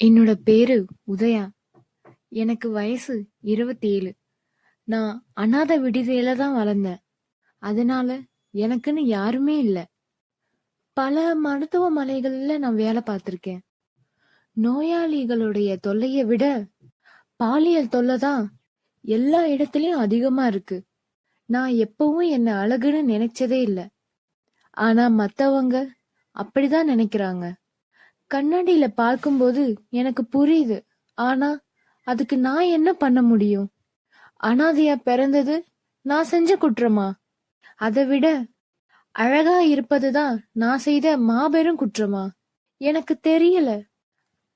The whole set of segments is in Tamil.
என்னோட பேரு உதயா. எனக்கு வயசு இருபத்தேழு. நான் அனாத விடுதியில தான் வளர்ந்தேன். அதனால எனக்குன்னு யாருமே இல்லை பல மருத்துவமனைகள்ல நான் வேலை பார்த்துருக்கேன் நோயாளிகளுடைய தொல்லையை விட பாலியல் தொல்லை தான் எல்லா இடத்துலயும் அதிகமா இருக்கு. நான் எப்பவும் என்ன அழகுன்னு நினைச்சதே இல்லை ஆனா மத்தவங்க அப்படிதான் நினைக்கிறாங்க. கண்ணாடியில பார்க்கும்போது எனக்கு புரியுது. ஆனா அதுக்கு நான் என்ன பண்ண முடியும்? அனாதையா பிறந்தது நான் செஞ்ச குற்றமா? அதை விட அழகா இருப்பதுதான் நான் செய்த மாபெரும் குற்றமா? எனக்கு தெரியல.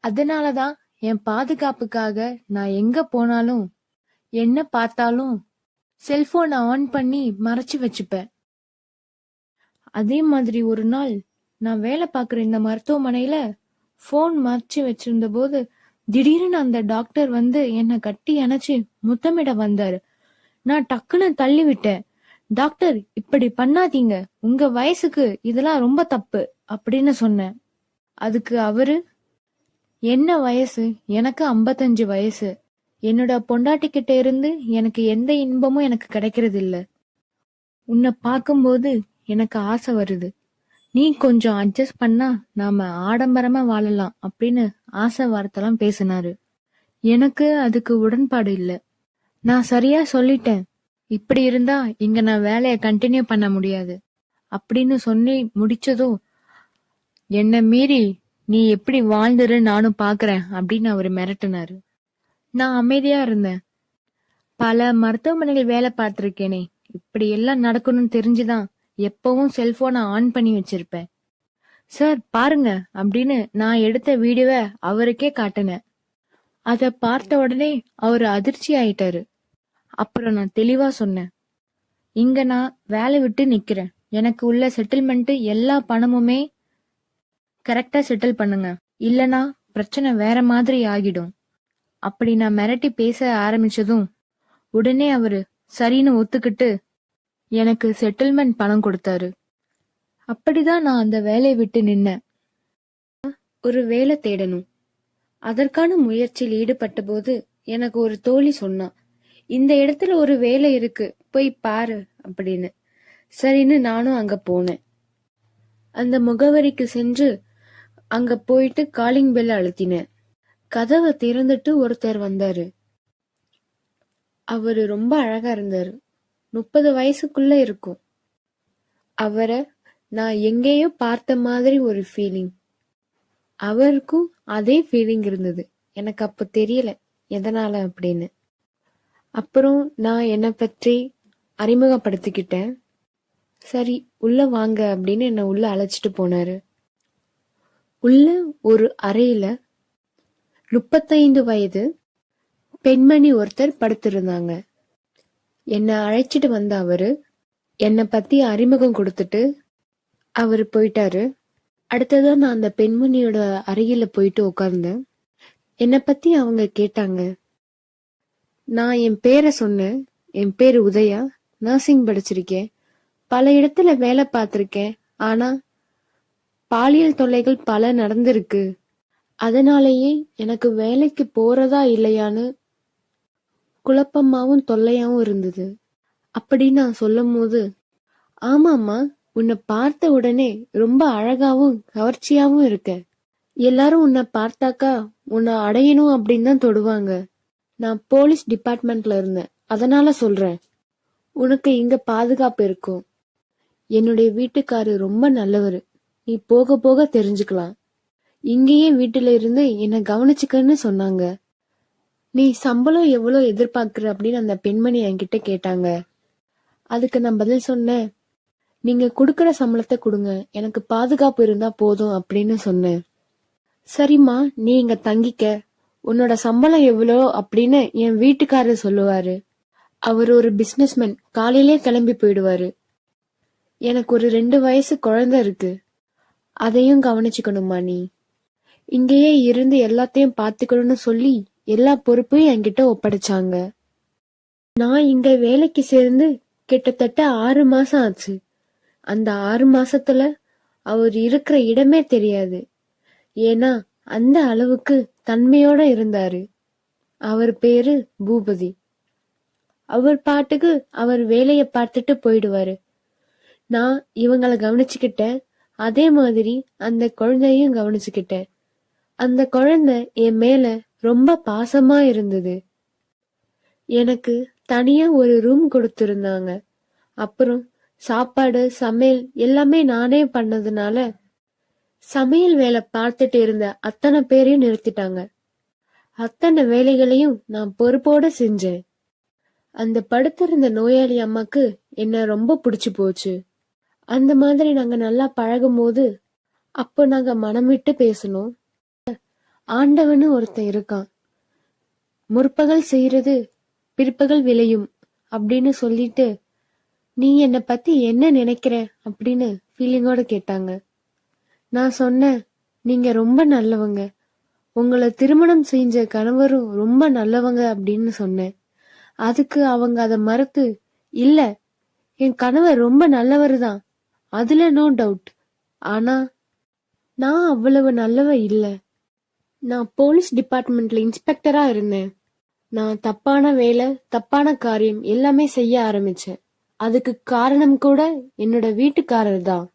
அதனாலதான் என் பாதுகாப்புக்காக நான் எங்க போனாலும் என்ன பார்த்தாலும் செல்போனை ஆன் பண்ணி மறைச்சு வச்சுப்பேன். அதே மாதிரி ஒரு நாள் நான் வேலை பார்க்குற இந்த மருத்துவமனையில ஃபோன் மறைச்சு வச்சிருந்த போது திடீர்னு அந்த டாக்டர் வந்து என்னை கட்டி அணைச்சி முத்தமிட வந்தாரு. நான் டக்குன்னு தள்ளி விட்டேன். டாக்டர் இப்படி பண்ணாதீங்க. உங்க வயசுக்கு இதெல்லாம் ரொம்ப தப்பு அப்படின்னு சொன்னேன். அதுக்கு அவரு என்ன வயசு? எனக்கு 55 வயசு. என்னோட பொண்டாட்டி கிட்ட இருந்து எனக்கு எந்த இன்பமும் எனக்கு கிடைக்கிறது இல்ல. உன்னை பார்க்கும்போது எனக்கு ஆசை வருது. நீ கொஞ்சம் அட்ஜஸ்ட் பண்ணா நாம ஆடம்பரமா வாழலாம் அப்படின்னு ஆசை வார்த்தைலாம் பேசினாரு. எனக்கு அதுக்கு உடன்பாடு இல்ல. நான் சரியா சொல்லிட்டேன். இப்படி இருந்தா இங்க நான் வேலைய கண்டினியூ பண்ண முடியாது. அப்படின்னு சொல்லி முடிச்சதும் என்ன மீறி நீ எப்படி வாழ்ந்துரு நானும் பாக்குறேன் அப்படின்னு அவரு மிரட்டினாரு. நான் அமைதியா இருந்தேன். பல மருத்துவமனைகள் வேலை பார்த்திருக்கேனே இப்படி எல்லாம் நடக்கணும்னு தெரிஞ்சுதான் எப்பவும் செல்போனை ஆன் பண்ணி வச்சிருப்பேன். சார் பாருங்க அப்படின்னு நான் எடுத்த வீடியோவை அவருக்கே காட்டினேன். அதை பார்த்த உடனே அவர் அதிர்ச்சி ஆயிட்டாரு. அப்புறம் நான் தெளிவா சொன்னேன். இங்க நான் வேலை விட்டு நிக்கிறேன். எனக்கு உள்ள செட்டில்மெண்ட் எல்லா பணமுமே கரெக்டா செட்டில் பண்ணுங்க. இல்லனா பிரச்சனை வேற மாதிரி ஆகிடும். அப்படி நான் மிரட்டி பேச ஆரம்பிச்சதும் உடனே அவரு சரின்னு ஒத்துக்கிட்டு எனக்கு செட்டில்மெண்ட் பணம் கொடுத்தாரு. அப்படிதான் நான் அந்த வேலையை விட்டு நின்னேன். ஒரு வேலை தேடணும். அதற்கான முயற்சியில் ஈடுபட்ட போது எனக்கு ஒரு தோழி சொன்னா இந்த இடத்துல ஒரு வேலை இருக்கு போய் பாரு அப்படின்னு சரின்னு நானும் அங்க போனேன் அந்த முகவரிக்கு சென்று அங்க போயிட்டு காலிங் பெல் அழுத்தினேன் கதவை திறந்துட்டு ஒருத்தர் வந்தாரு அவரு ரொம்ப அழகா இருந்தாரு முப்பது வயசுக்குள்ள இருக்கும். அவரை நான் எங்கேயோ பார்த்த மாதிரி ஒரு ஃபீலிங் அவருக்கும் அதே ஃபீலிங் இருந்தது. எனக்கு அப்ப தெரியல எதனால அப்படின்னு. அப்புறம் நான் என்னை பற்றி அறிமுகப்படுத்திக்கிட்டேன். சரி உள்ள வாங்க அப்படின்னு என்னை உள்ள அழைச்சிட்டு போனாரு. உள்ள ஒரு அறையில முப்பத்தைந்து வயது பெண்மணி ஒருத்தர் படுத்திருந்தாங்க. என்னை அழைச்சிட்டு வந்த அவரு என்னை பத்தி அறிமுகம் கொடுத்துட்டு அவர் போயிட்டாரு. அடுத்ததா நான் அந்த பெண்மணியோட அருகில போயிட்டு உட்கார்ந்தேன் என்னை பத்தி அவங்க கேட்டாங்க. நான் என் பேரை சொன்னேன். என் பேர் உதயா. நர்சிங் படிச்சிருக்கேன். பல இடத்துல வேலை பார்த்துருக்கேன். ஆனா பாலியல் தொல்லைகள் பல நடந்திருக்கு. அதனாலேயே எனக்கு வேலைக்கு போறதா இல்லையான்னு குழப்பமாவும் தொல்லையாவும் இருந்தது. அப்படி நான் சொல்லும் போது ஆமாம்மா உன்னை பார்த்த உடனே ரொம்ப அழகாவும் கவர்ச்சியாவும் இருக்க. எல்லாரும் உன்னை பார்த்தாக்கா உன்னை அடையணும் அப்படின்னு தான் தொடுவாங்க. நான் போலீஸ் டிபார்ட்மெண்ட்ல இருந்தேன். அதனால சொல்றேன். உனக்கு இங்க பாதுகாப்பு இருக்கும். என்னுடைய வீட்டுக்காரு ரொம்ப நல்லவரு. நீ போக போக தெரிஞ்சுக்கலாம். இங்கேயே வீட்டுல இருந்து என்னை கவனிச்சுக்கன்னு சொன்னாங்க. நீ சம்பளம் எவ்வளோ எதிர்பார்க்குற அப்படின்னு அந்த பெண்மணி என்கிட்ட கேட்டாங்க. அதுக்கு நான் பதில் சொன்னேன். நீங்க கொடுக்குற சம்பளத்தை கொடுங்க. எனக்கு பாதுகாப்பு இருந்தா போதும் அப்படின்னு சொன்னேன். சரிம்மா நீ இங்க தங்கிக்க. உன்னோட சம்பளம் எவ்வளோ அப்படின்னு என் வீட்டுக்காரர் சொல்லுவாரு. அவர் ஒரு பிஸ்னஸ்மேன் காலையிலே கிளம்பி போயிடுவாரு. எனக்கு ஒரு ரெண்டு வயசு குழந்தை இருக்கு. அதையும் கவனிச்சுக்கணுமா நீ? இங்கேயே இருந்து எல்லாத்தையும் பார்த்துக்கணும்னு சொல்லி எல்லா பொறுப்பையும் என்கிட்ட ஒப்படைச்சாங்க. நான் இங்க வேலைக்கு சேர்ந்து கிட்டத்தட்ட ஆறு மாசம் ஆச்சு. அந்த ஆறு மாசத்துல அவர் இருக்கிற இடமே தெரியாது. ஏன்னா அந்த அளவுக்கு தன்மையோட இருந்தாரு. அவர் பேரு பூபதி. அவர் பாட்டுக்கு அவர் வேலைய பார்த்துட்டு போயிடுவாரு. நான் இவங்கள கவனிச்சுக்கிட்டேன். அதே மாதிரி அந்த குழந்தையும் கவனிச்சுக்கிட்டேன். அந்த குழந்தை என் மேல ரொம்ப பாசமா இருந்தது. எனக்கு தனியா ஒரு ரூம் கொடுத்திருந்தாங்க. அப்புறம் சாப்பாடு சமையல் எல்லாமே நானே பண்ணதுனால சமையல் வேலை பார்த்துட்டு இருந்த அத்தனை பேரையும் நிறுத்திட்டாங்க. அத்தனை வேலைகளையும் நான் பொறுப்போட செஞ்சேன். அந்த படுத்திருந்த நோயாளி அம்மாக்கு என்ன ரொம்ப பிடிச்சு போச்சு. அந்த மாதிரி நாங்க நல்லா பழகும் போது அப்போ நாங்க மனம் விட்டு பேசணும் ஆண்டவன்னு ஒருத்தன் இருக்கான். முற்பகல் செய்யறது பிற்பகல் விளையும் அப்படின்னு சொல்லிட்டு நீ என்னை பத்தி என்ன நினைக்கிற? அப்படின்னு ஃபீலிங்கோட கேட்டாங்க. நான் சொன்னேன் நீங்க ரொம்ப நல்லவங்க. உங்களை திருமணம் செஞ்ச கணவரும் ரொம்ப நல்லவங்க அப்படின்னு சொன்னேன். அதுக்கு அவங்க அதை மறுத்து இல்ல என் கணவர் ரொம்ப நல்லவர் தான். அதுல நோ டவுட் ஆனா நான் அவ்வளவு நல்லவ இல்லை. நான் போலீஸ் டிபார்ட்மெண்ட்ல இன்ஸ்பெக்டரா இருந்தேன். நான் தப்பான வேலை தப்பான காரியம் எல்லாமே செய்ய ஆரம்பிச்சேன். அதுக்கு காரணம் கூட என்னோட வீட்டுக்காரர் தான்.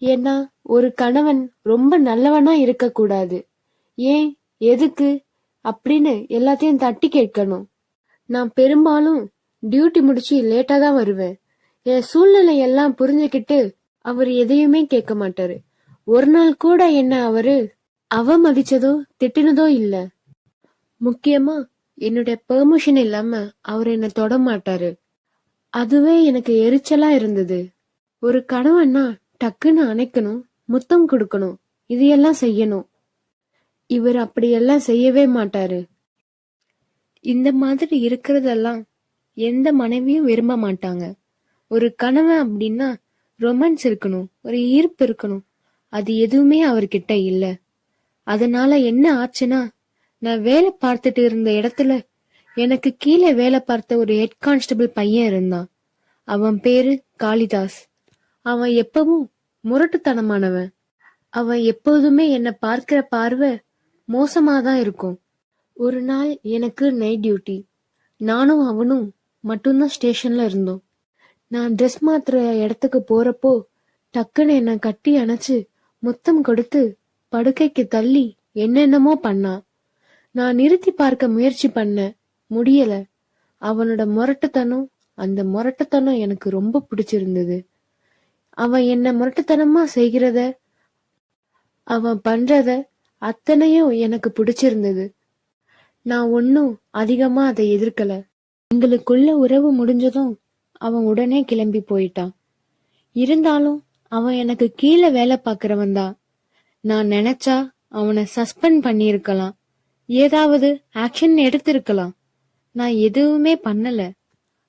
ஏன்னா ஒரு கணவன் ரொம்ப நல்லவனா இருக்க கூடாது ஏன் எதுக்கு அப்படின்னு எல்லாத்தையும் தட்டி கேட்கணும். நான் பெரும்பாலும் டியூட்டி முடிச்சு லேட்டா தான் வருவேன். என் சூழ்நிலை எல்லாம் புரிஞ்சுக்கிட்டு அவர் எதையுமே கேட்க மாட்டாரு. ஒரு நாள் கூட என்ன அவரு அவமதிச்சதோ திட்டினதோ இல்ல. முக்கியமா என்னுடைய பெர்மிஷன் இல்லாம அவர் என்ன தொட மாட்டாரு. அதுவே எனக்கு எரிச்சலா இருந்தது. ஒரு கணவன்னா டக்குன்னு அணைக்கணும் முத்தம் கொடுக்கணும் இதையெல்லாம் செய்யணும். இவர் அப்படியெல்லாம் செய்யவே மாட்டாரு. இந்த மாதிரி இருக்கிறதெல்லாம் எந்த மனைவியும் விரும்ப மாட்டாங்க. ஒரு கணவன் அப்படின்னா ரொமான்ஸ் இருக்கணும் ஒரு ஈர்ப்பு இருக்கணும். அது எதுவுமே அவர்கிட்ட இல்லை. அதனால என்ன ஆச்சுன்னா நான் வேலை பார்த்துட்டு இருந்த இடத்துல எனக்கு கீழே வேலை பார்த்த ஒரு ஹெட் கான்ஸ்டபிள் பையன் இருந்தான். அவன் பேரு காளிதாஸ். அவன் எப்பவும் முரட்டுத்தனமானவன். அவன் எப்போதுமே என்ன பார்க்கிற பார்வை மோசமாதான் இருக்கும். ஒரு நாள் எனக்கு நைட் டியூட்டி நானும் அவனும் மட்டும்தான் ஸ்டேஷன்ல இருந்தோம். நான் ட்ரெஸ் மாத்துற இடத்துக்கு போறப்போ டக்குன்னு என்னை கட்டி அணைச்சு முத்தம் கொடுத்து படுக்கைக்கு தள்ளி என்னென்னமோ பண்ணான் நான் நிறுத்தி பார்க்க முயற்சி பண்ண முடியல. அவனோட முரட்டுத்தனம் அந்த முரட்டுத்தனம் எனக்கு ரொம்ப பிடிச்சிருந்தது. அவன் என்ன முரட்டுத்தனமா செய்கிறத அவன் பண்றத அத்தனையும் எனக்கு பிடிச்சிருந்தது. நான் ஒன்னும் அதிகமா அதை எதிர்க்கல. எங்களுக்குள்ள உறவு முடிஞ்சதும் அவன் உடனே கிளம்பி போயிட்டான். இருந்தாலும் அவன் எனக்கு கீழே வேலை பார்க்கறவன் தான். நான் நினைச்சா அவனை சஸ்பெண்ட் பண்ணியிருக்கலாம். ஏதாவது ஆக்ஷன் எடுத்திருக்கலாம். நான் எதுவுமே பண்ணல.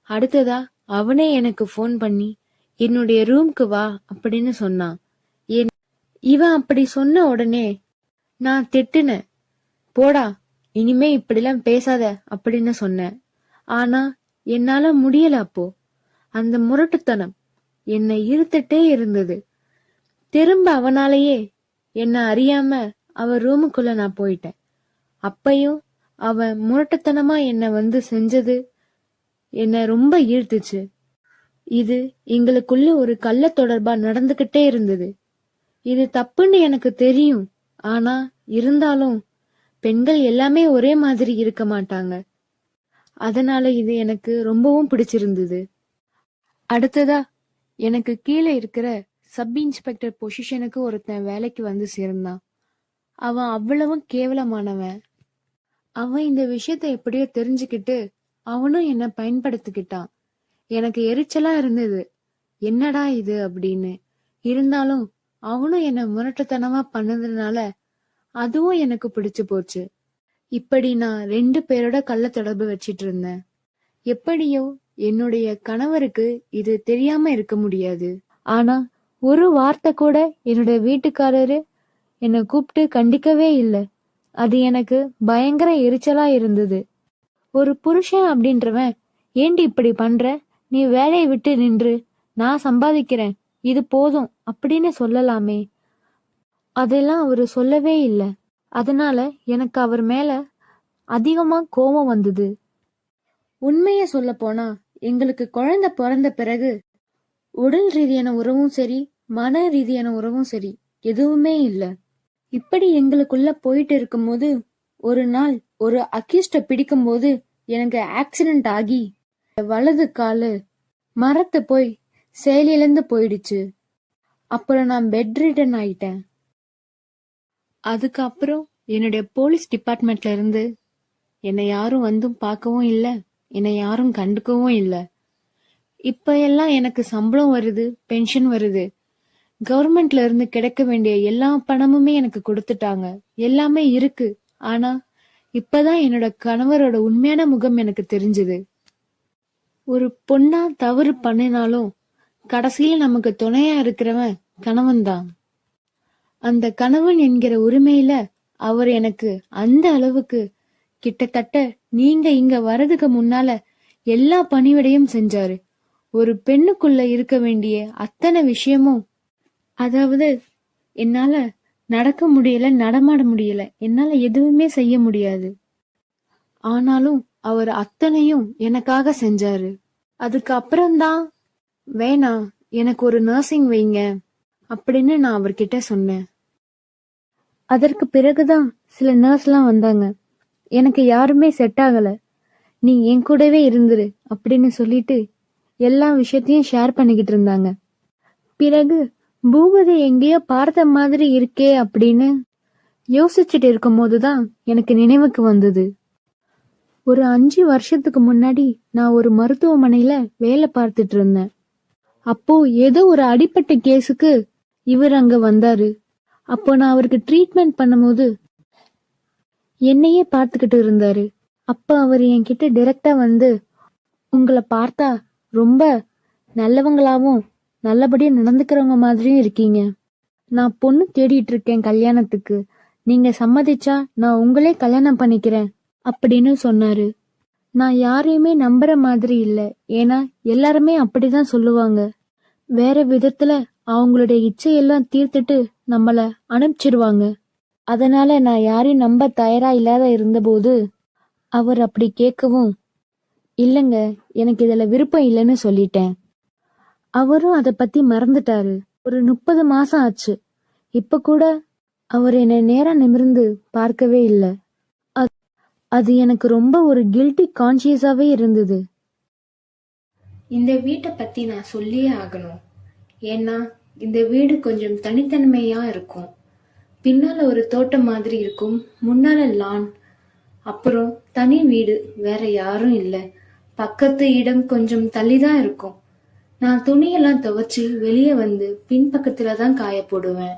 அடுத்ததா அவனே எனக்கு ஃபோன் பண்ணி என்னுடைய ரூம்க்கு வா அப்படின்னு சொன்னான் என் இவன் அப்படி சொன்ன உடனே நான் திட்டுனேன். போடா இனிமே இப்படிலாம் பேசாத அப்படின்னு சொன்னேன். ஆனா என்னால முடியல அப்போ. அந்த முரட்டுத்தனம் என்னை இருத்துட்டே இருந்தது. திரும்ப அவனாலேயே என்ன அறியாம அவ ரூமுக்குள்ள நான் போயிட்டேன். அப்பையும் அவன் முரட்டத்தனமா என்ன வந்து செஞ்சது என்ன ரொம்ப ஈர்த்துச்சு. இது எங்களுக்குள்ள ஒரு கள்ள தொடர்பா நடந்துகிட்டே இருந்தது. இது தப்புன்னு எனக்கு தெரியும். ஆனா இருந்தாலும் பெண்கள் எல்லாமே ஒரே மாதிரி இருக்க மாட்டாங்க. அதனால இது எனக்கு ரொம்பவும் பிடிச்சிருந்தது. அடுத்ததா எனக்கு கீழே இருக்கிற சப் இன்ஸ்பெக்டர் பொசிஷனுக்கு ஒருத்தன் வேலைக்கு வந்து சேர்ந்தான். அவன் அவ்வளவும் கேவலமானவன். அவன் இந்த விஷயத்த எப்படியோ தெரிஞ்சுக்கிட்டு அவனும் என்னை பயன்படுத்திக்கிட்டான். எனக்கு எரிச்சலா இருந்தது. என்னடா இது அப்படின்னு. இருந்தாலும் அவனும் என்னை முரட்டுத்தனமா பண்ணதுனால அதுவும் எனக்கு பிடிச்சு போச்சு. இப்படி நான் ரெண்டு பேரோட கள்ள தொடர்பு வச்சிட்டு இருந்தேன். எப்படியோ என்னுடைய கணவருக்கு இது தெரியாம இருக்க முடியாது. ஆனா ஒரு வார்த்தை கூட என்னுடைய வீட்டுக்காரரு என்னை கூப்பிட்டு கண்டிக்கவே இல்லை. அது எனக்கு பயங்கர எரிச்சலா இருந்தது. ஒரு புருஷன் அப்படின்றவன் ஏண்டி இப்படி பண்ற? நீ வேலையை விட்டு நின்று நான் சம்பாதிக்கிறேன். இது போதும் அப்படின்னு சொல்லலாமே. அதெல்லாம் அவர் சொல்லவே இல்லை. அதனால எனக்கு அவர் மேல அதிகமா கோபம் வந்தது. உண்மைய சொல்ல போனா எங்களுக்கு குழந்தை பிறந்த பிறகு உடல் ரீதியான உறவும் சரி மன ரீதியான உறவும் சரி எதுவுமே இல்லை. இப்படி எங்களுக்குள்ள போயிட்டு இருக்கும்போது ஒரு நாள் ஒரு அக்யூஸ்ட பிடிக்கும்போது எனக்கு ஆக்சிடென்ட் ஆகி வலது காலு மரத்து போய் செயலிழந்து போயிடுச்சு. அப்புறம் நான் பெட் ரிட்டன் ஆயிட்டேன். அதுக்கப்புறம் என்னுடைய போலீஸ் டிபார்ட்மெண்ட்ல இருந்து என்னை யாரும் வந்தும் பார்க்கவும் இல்லை என்னை யாரும் கண்டுக்கவும் இல்லை. இப்ப எல்லாம் எனக்கு சம்பளம் வருது பென்ஷன் வருது. கவர்மெண்ட்ல இருந்து கிடைக்க வேண்டிய எல்லா பணமுமே எனக்கு கொடுத்துட்டாங்க. எல்லாமே இருக்கு. ஆனா இப்பதான் என்னோட கணவரோட உண்மையான முகம் எனக்கு தெரிஞ்சது. ஒரு பொண்ணா தவறு பண்ணினாலும் கடைசியில நமக்கு துணையா இருக்கிறவன் கணவன் தான் அந்த கணவன் என்கிற உரிமையில அவர் எனக்கு அந்த அளவுக்கு கிட்டத்தட்ட நீங்க இங்க வர்றதுக்கு முன்னால எல்லா பணிவிடையும் செஞ்சாரு. ஒரு பெண்ணுக்குள்ள இருக்க வேண்டிய அத்தனை விஷயமும் அதாவது என்னால நடக்க முடியல நடமாட முடியல என்னால எதுவுமே செய்ய முடியாது. ஆனாலும் அவர் அத்தனையும் எனக்காக செஞ்சாரு. அதுக்கு அப்புறம்தான் வேணாம் எனக்கு ஒரு நர்சிங் வைங்க அப்படின்னு நான் அவர்கிட்ட சொன்னேன். அதற்கு பிறகுதான் சில நர்ஸ்லாம் வந்தாங்க. எனக்கு யாருமே செட் ஆகல. நீ என் கூடவே இருந்துரு அப்படின்னு சொல்லிட்டு எல்லா விஷயத்தையும் ஷேர் பண்ணிக்கிட்டு இருந்தாங்க. பிறகு பூபதி எங்கேயோ பார்த்த மாதிரி இருக்கே அப்படின்னு யோசிச்சுட்டு இருக்கும்போது தான் எனக்கு நினைவுக்கு வந்தது. ஒரு அஞ்சு வருஷத்துக்கு முன்னாடி நான் ஒரு மருத்துவமனையில வேலை பார்த்துட்டு இருந்தேன். அப்போ ஏதோ ஒரு அடிப்பட்ட கேஸுக்கு இவர் அங்க வந்தாரு. அப்போ நான் அவருக்கு ட்ரீட்மெண்ட் பண்ணும்போது என்னையே பார்த்துக்கிட்டு இருந்தாரு. அப்ப அவர் என்கிட்ட டைரக்டா வந்து உங்களை பார்த்தா ரொம்ப நல்லவங்களாவும் நல்லபடியா நடந்துக்கிறவங்க மாதிரியும் இருக்கீங்க. நான் பொண்ணு தேடிட்டு இருக்கேன் கல்யாணத்துக்கு. நீங்க சம்மதிச்சா நான் உங்களே கல்யாணம் பண்ணிக்கிறேன் அப்படின்னு சொன்னாரு. நான் யாரையுமே நம்புற மாதிரி இல்லை. ஏன்னா எல்லாருமே அப்படிதான் சொல்லுவாங்க. வேற விதத்துல அவங்களுடைய இச்சையெல்லாம் தீர்த்துட்டு நம்மள அனுப்பிச்சிருவாங்க. அதனால நான் யாரையும் நம்ப தயாரா இல்லாத இருந்தபோது அவர் அப்படி கேட்கவும் இல்லைங்க எனக்கு இதுல விருப்பம் இல்லைன்னு சொல்லிட்டேன். அவரும் அதை பத்தி மறந்துட்டாரு. ஒரு முப்பது மாசம் ஆச்சு. இப்போ கூட அவர் என்னை நேராக நிமிர்ந்து பார்க்கவே இல்லை. அது எனக்கு ரொம்ப ஒரு கில்ட்டி கான்சியஸாகவே இருந்தது. இந்த வீட்டை பத்தி நான் சொல்லியே ஆகணும். ஏன்னா இந்த வீடு கொஞ்சம் தனித்தன்மையா இருக்கும். பின்னால ஒரு தோட்டம் மாதிரி இருக்கும் முன்னால லான் அப்புறம் தனி வீடு வேற யாரும் இல்லை. பக்கத்து இடம் கொஞ்சம் தள்ளி தான் இருக்கும். நான் துணியெல்லாம் துவைச்சு வெளியே வந்து பின்பக்கத்துல தான் காய போடுவேன்.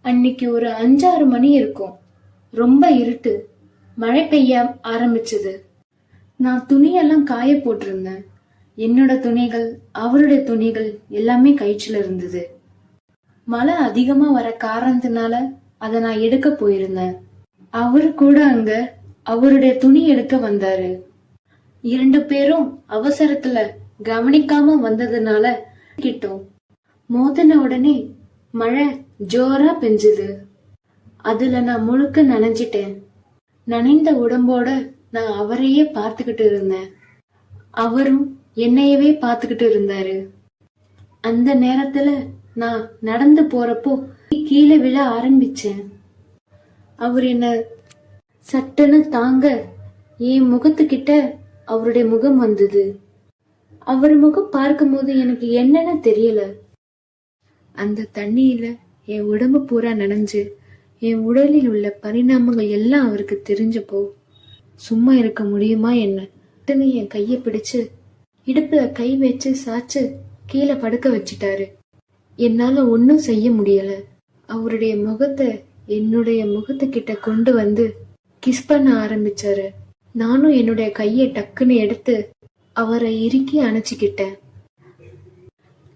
அன்னைக்கு ஒரு அஞ்சாறு மணி இருக்கும். ரொம்ப இருட்டு. மழை பெய்ய ஆரம்பிச்சது. நான் துணியெல்லாம் காய போட்டிருந்தேன். என்னோட துணிகள் அவருடைய துணிகள் எல்லாமே கயிற்றுல இருந்தது. மழை அதிகமா வர காரணத்தினால அதை நான் எடுக்க போயிருந்தேன். அவரு கூட அங்க அவருடைய துணி எடுக்க வந்தாரு. இரண்டு பேரும் அவசரத்துல கவனிக்காம வந்ததுனால கிட்டோம். மோதின உடனே மழை ஜோரா பெஞ்சுது. அதுல நான் முழுக்க நனைஞ்சிட்டேன். நனைந்த உடம்போட நான் அவரையே பார்த்துக்கிட்டு இருந்தேன். அவரும் என்னையவே பார்த்துக்கிட்டு இருந்தாரு. அந்த நேரத்துல நான் நடந்து போறப்போ கீழே விழ ஆரம்பிச்சேன். அவர் என்ன சட்டுன்னு தாங்க என் முகத்துக்கிட்ட அவருடைய முகம் வந்தது. அவர் முகம் பார்க்கும்போது எனக்கு என்னன்னு தெரியல. அந்த தண்ணியில என் உடம்பு பூரா நனைஞ்சு என் உடலில் உள்ள பரிணாமங்கள் எல்லாம் அவருக்கு தெரிஞ்சப்போ சும்மா இருக்க முடியுமா என்ன? உடனே என் கையை பிடிச்சு இடுப்புல கை வச்சு சாச்சு கீழே படுக்க வச்சிட்டாரு. என்னால ஒன்றும் செய்ய முடியல. அவருடைய முகத்தை என்னுடைய முகத்துக்கிட்ட கொண்டு வந்து கிஸ் பண்ண ஆரம்பிச்சாரு. நானும் என்னுடைய கையை டக்குன்னு எடுத்து அவரை இறுக்கி அணைச்சிக்கிட்டேன்.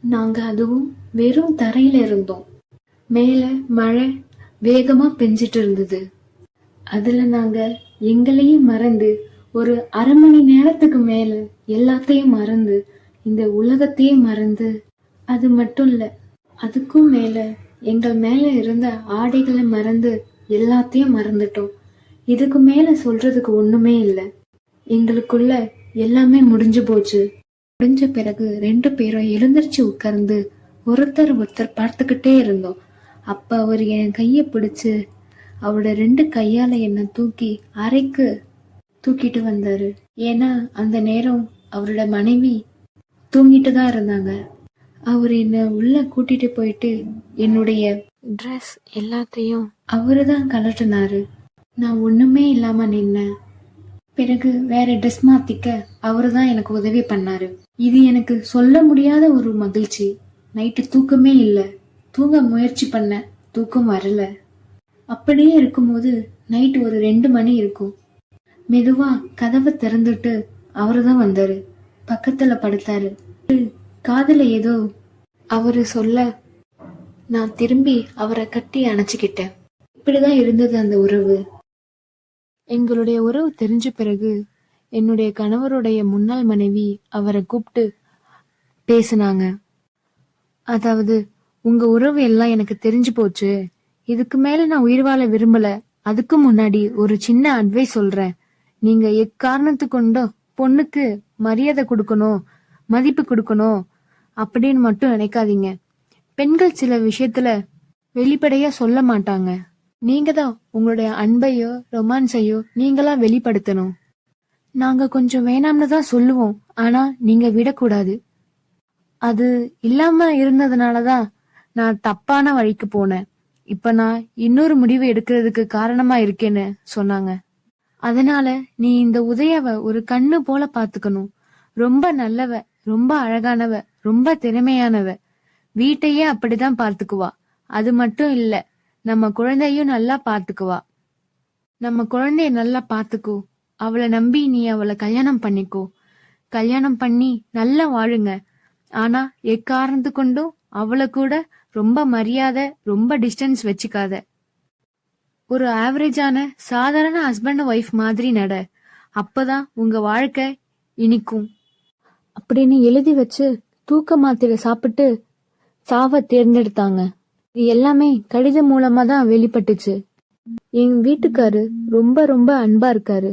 நாங்க அதுவும் வெறும் தரையில இருந்தோம். மேல மழை வேகமா பெஞ்சிட்டு இருந்தது. அதுல நாங்க எங்களையும் மறந்து ஒரு அரை மணி நேரத்துக்கு மேல எல்லாத்தையும் மறந்து இந்த உலகத்தையே மறந்து அது மட்டும் இல்ல அதுக்கும் மேல எங்கள் மேல இருந்த ஆடைகளை மறந்து எல்லாத்தையும் மறந்துட்டோம். இதுக்கு மேல சொல்றதுக்கு ஒண்ணுமே இல்லை. எங்களுக்குள்ள எல்லாமே முடிஞ்சு போச்சு. முடிஞ்ச பிறகு ரெண்டு பேரும் எழுந்திரிச்சு உட்கார்ந்து ஒருத்தர் ஒருத்தர் பார்த்துக்கிட்டே இருந்தோம். அப்ப அவர் என் கைய பிடிச்சு அவரோட ரெண்டு கையால என்ன தூக்கி அறைக்கு தூக்கிட்டு வந்தாரு. ஏன்னா அந்த நேரம் அவரோட மனைவி தூங்கிட்டு தான் இருந்தாங்க. அவர் என்ன உள்ள கூட்டிட்டு போயிட்டு என்னுடைய ட்ரெஸ் எல்லாத்தையும் அவரு தான் கலட்டினாரு நான் ஒண்ணுமே இல்லாம நின்னேன். பிறகு வேற ட்ரெஸ் மாத்திக்க அவரு தான் எனக்கு உதவி பண்ணாரு. இது எனக்கு சொல்ல முடியாத ஒரு மகிழ்ச்சி. நைட்டு தூக்கமே இல்ல. தூங்க முயற்சி பண்ண தூக்கம் வரல. அப்படியே இருக்கும்போது நைட் ஒரு ரெண்டு மணி இருக்கும். மெதுவா கதவை திறந்துட்டு அவரு தான் வந்தாரு. பக்கத்துல படுத்தாரு. காதல ஏதோ அவரு சொல்ல நான் திரும்பி அவரை கட்டி அணைச்சுக்கிட்டேன். இப்படிதான் இருந்தது அந்த உறவு. எங்களுடைய உறவு தெரிஞ்ச பிறகு என்னுடைய கணவருடைய முன்னாள் மனைவி அவரை கூப்பிட்டு பேசினாங்க. அதாவது உங்க உறவு எல்லாம் எனக்கு தெரிஞ்சு போச்சு. இதுக்கு மேல நான் உயிர் வாழ விரும்பல. அதுக்கு முன்னாடி ஒரு சின்ன அட்வைஸ் சொல்றேன். நீங்க எக்காரணத்து கொண்டும் பொண்ணுக்கு மரியாதை கொடுக்கணும் மதிப்பு கொடுக்கணும் அப்படின்னு மட்டும் நினைக்காதீங்க. பெண்கள் சில விஷயத்துல வெளிப்படையா சொல்ல மாட்டாங்க. நீங்க தான் உங்களுடைய அன்பையோ ரொமான்ஸையோ நீங்களா வெளிப்படுத்தணும். நாங்க கொஞ்சம் வேணாம்னு தான் சொல்லுவோம். ஆனா நீங்க விடக்கூடாது. அது இல்லாம இருந்ததுனாலதான் நான் தப்பான வழிக்கு போனேன். இப்ப நான் இன்னொரு முடிவு எடுக்கிறதுக்கு காரணமா இருக்கேன்னு சொன்னாங்க. அதனால நீ இந்த உதயவ ஒரு கண்ணு போல பாத்துக்கணும். ரொம்ப நல்லவ ரொம்ப அழகானவ ரொம்ப திறமையானவ. வீட்டையே அப்படிதான் பார்த்துக்குவா அது மட்டும் இல்லை நம்ம குழந்தையும் நல்லா பார்த்துக்குவா நம்ம குழந்தைய நல்லா பார்த்துக்கோ அவளை நம்பி நீ அவளை கல்யாணம் பண்ணிக்கோ. கல்யாணம் பண்ணி நல்லா வாழுங்க. ஆனா எக்காரணத்து கொண்டும் அவளை கூட ரொம்ப மரியாதை ரொம்ப டிஸ்டன்ஸ் வச்சுக்காத. ஒரு ஆவரேஜான சாதாரண ஹஸ்பண்ட் ஒய்ஃப் மாதிரி நட. அப்பதான் உங்க வாழ்க்கை இனிக்கும். அப்படின்னு எழுதி வச்சு தூக்க மாத்திரை சாப்பிட்டு சாவ தேர்ந்தெடுத்தாங்க. இது எல்லாமே கடிதம் மூலமா தான் வெளிப்பட்டுச்சு. எங்க வீட்டுக்காரு ரொம்ப ரொம்ப அன்பா இருக்காரு.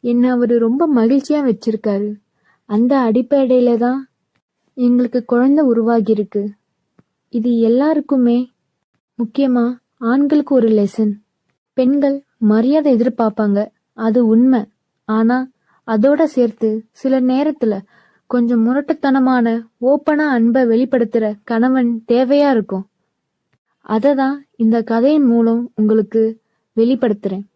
என்ன அவரு ரொம்ப மகிழ்ச்சியா வச்சிருக்காரு. அந்த அடிப்படையில தான் எங்களுக்கு குழந்தை உருவாகி இருக்கு இது எல்லாருக்குமே முக்கியமா ஆண்களுக்கு ஒரு லெசன் பெண்கள் மரியாதை எதிர்பார்ப்பாங்க. அது உண்மை. ஆனா அதோட சேர்த்து சில நேரத்துல கொஞ்சம் முரட்டுத்தனமான ஓப்பனா அன்பை வெளிப்படுத்துற கணவன் தேவையா இருக்கும். அதை தான் இந்த கதையின் மூலம் உங்களுக்கு வெளிப்படுத்துறேன்.